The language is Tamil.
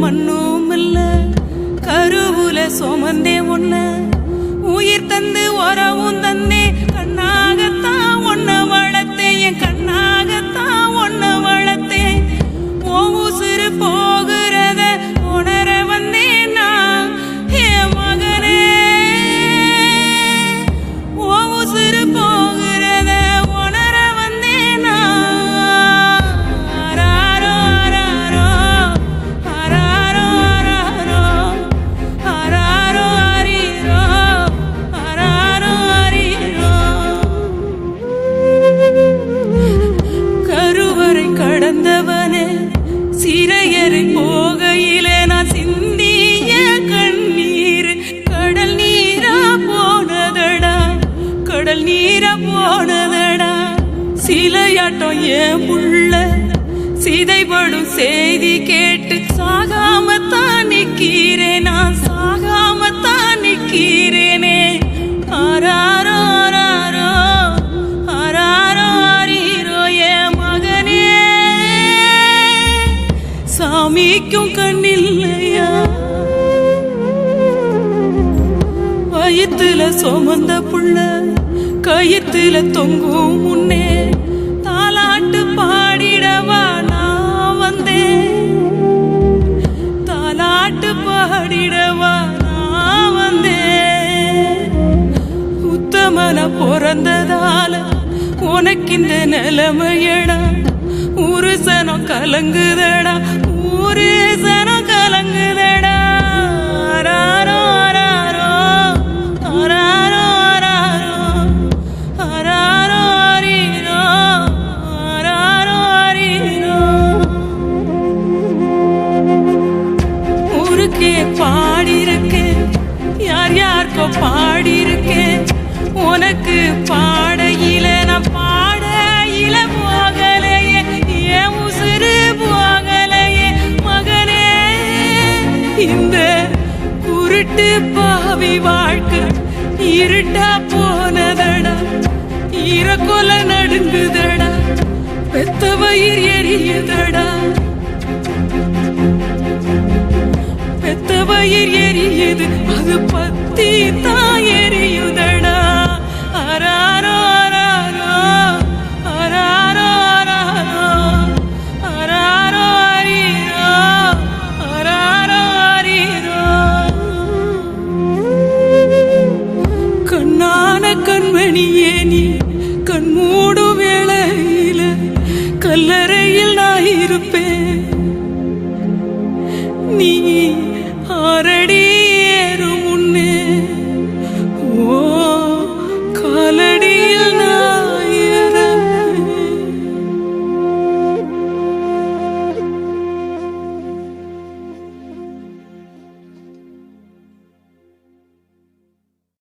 மண்ணும் இல்ல கருவுல சுமந்தே ஒண்ணு உயிர் தந்து உறவும் தந்தே போனதடா. சிலையாட்டம் ஏன் புள்ள. சிதைபடும் செய்தி கேட்டு சாகாமத்தான் நிக்கிறேன் நான் சாகாமத்தான் நிக்கிறேனே. ஆராரோ ஆராரோ ஆராரோ ஆரீரோ என் மகனே. சாமிக்கும் கண்ணில்லையா? வயிற்றுல சுமந்த புள்ள. கயிற்றுல தொங்கும் முன்னே தாலாட்டு பாடிடவா நான் வந்தேன். தாலாட்டு பாடிடவா நான் வந்தேன். உத்தமன பிறந்ததால உனக்கு இந்த நிலைமையடா ஒரு சனம் கலங்குதடா. இருட்டு பாவி வாழ்க்கை இருட்டா போனதடா. இறக்கொல நடுங்குதடா. பெத்த வயிறு எரியுதடா. பெத்த வயிறு எரியுது அது பத்தி தான் கண்மூடும் வேளையில கல்லறையில் நான் இருப்பேன்.